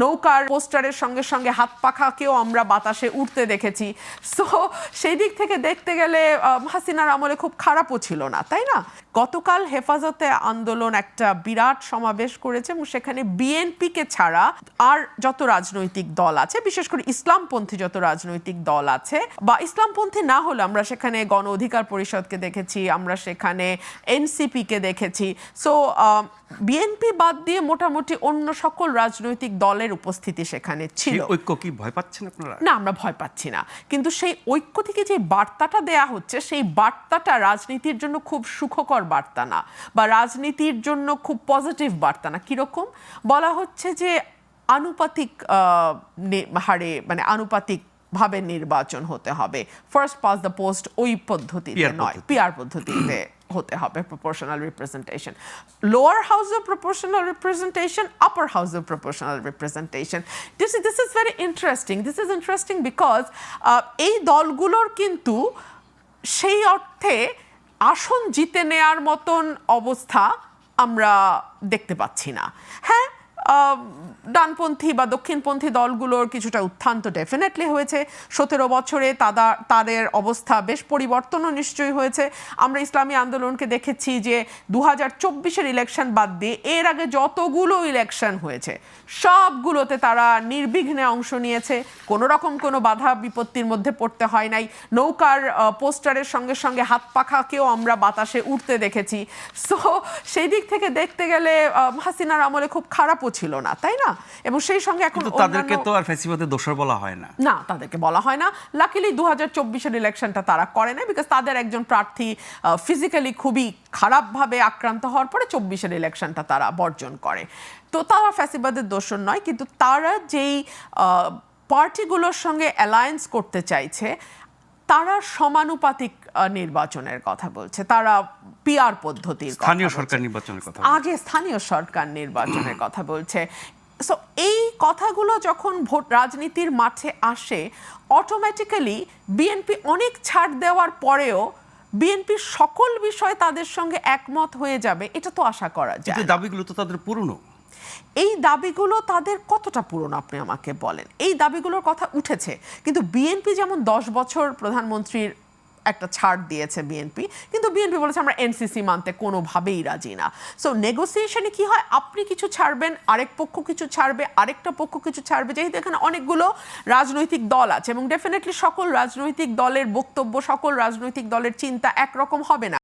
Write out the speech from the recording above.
নৌকার পোস্টারের সঙ্গে সঙ্গে হাত পাখাকেও আমরা বাতাসে উঠতে দেখেছি। সো সেই দিক থেকে দেখতে গেলে হাসিনার আমলে খুব খারাপও ছিল না, তাই না? গতকাল হেফাজতে আন্দোলন একটা বিরাট সমাবেশ করেছে এবং সেখানে বিএনপিকে ছাড়া আর যত রাজনৈতিক দল আছে, বিশেষ করে ইসলামপন্থী যত রাজনৈতিক দল আছে, বা ইসলামপন্থী না হলে আমরা সেখানে গণ অধিকার পরিষদকে দেখেছি, আমরা সেখানে এনসিপিকে দেখেছি। সো বিএনপি বাদ দিয়ে মোটামুটি অন্য সকল রাজনৈতিক দলের উপস্থিতি সেখানে ছিল। ঐক্য কি ভয় পাচ্ছেন আপনারা? না আমরা ভয় পাচ্ছি না। কিন্তু সেই ঐক্য থেকে যে বার্তাটা দেয়া হচ্ছে সেই বার্তাটা রাজনীতির জন্য খুব সুখকর বার্তা না বা রাজনীতির জন্য খুব পজিটিভ বার্তা না। কীরকম? বলা হচ্ছে যে আনুপাতিক হারে মানে আনুপাতিক ভাবে নির্বাচন হতে হবে। ফার্স্ট পাস দ্য পোস্ট ওই পদ্ধতিতে নয়। পিআর পদ্ধতিতে। হতে হবে proportional representation lower house of proportional representation upper house of proportional representation this this is very interesting this is interesting because এই দলগুলোর কিন্তু সেই অর্থে আসন জিতে নেয়ার মতন অবস্থা আমরা দেখতে পাচ্ছি না। হ্যাঁ ডানপন্থী বা দক্ষিণপন্থী দলগুলোর কিছুটা উত্থান তো ডেফিনেটলি হয়েছে। সতেরো বছরে তাদা, তাদের অবস্থা বেশ পরিবর্তনও নিশ্চয়ই হয়েছে। আমরা ইসলামী আন্দোলনকে দেখেছি যে দু হাজার চব্বিশের ইলেকশন বাদ দিয়ে এর আগে যতগুলো ইলেকশন হয়েছে, সবগুলোতে তারা নির্বিঘ্নে অংশ নিয়েছে। কোনো রকম কোনো বাধা বিপত্তির মধ্যে পড়তে হয় নাই। নৌকার পোস্টারের সঙ্গে সঙ্গে হাত পাখাকেও আমরা বাতাসে উঠতে দেখেছি। সো সেই দিক থেকে দেখতে গেলে হাসিনার আমলে খুব খারাপও ছিল না তাই না? এবং সেই সঙ্গে এখন তাদেরকে তো আর ফেসিবাদে দোষর বলা হয় না। না তাদেরকে বলা হয় না। লাকিলি দু হাজার চব্বিশের ইলেকশনটা তারা করে না বিকজ তাদের একজন প্রার্থী ফিজিক্যালি খুবই খারাপভাবে আক্রান্ত হওয়ার পরে চব্বিশের ইলেকশনটা তারা বর্জন করে। তো তারা ফ্যাসিবাদের দোষণ নয় কিন্তু তারা যেই পার্টিগুলোর সঙ্গে অ্যালায়েন্স করতে চাইছে তারা সমানুপাতিক নির্বাচনের কথা বলছে। তারা পিআর পদ্ধতির স্থানীয় সরকার নির্বাচনের কথা আগে স্থানীয় সরকার নির্বাচনের কথা বলছে। সো এই কথাগুলো যখন ভোট রাজনীতির মাঠে আসে অটোমেটিক্যালি বিএনপি অনেক ছাড় দেওয়ার পরেও বিএনপির সকল বিষয়ে তাদের সঙ্গে একমত হয়ে যাবে এটা তো আশা করা যায়। দাবিগুলো তো তাদের পুরনো। এই দাবিগুলো তাদের কতটা পূরণ আপনি আমাকে বলেন? এই দাবিগুলোর কথা উঠেছে, কিন্তু বিএনপি যেমন দশ বছর প্রধানমন্ত্রীর একটা ছাড় দিয়েছে বিএনপি, কিন্তু বিএনপি বলেছে আমরা এনসিসি মানতে কোনোভাবেই রাজি না। সো নেগোসিয়েশনে কি হয়? আপনি কিছু ছাড়বেন, আরেক পক্ষ কিছু ছাড়বে, আরেকটা পক্ষ কিছু ছাড়বে। যেহেতু এখানে অনেকগুলো রাজনৈতিক দল আছে এবং ডেফিনেটলি সকল রাজনৈতিক দলের বক্তব্য, সকল রাজনৈতিক দলের চিন্তা একরকম হবে না।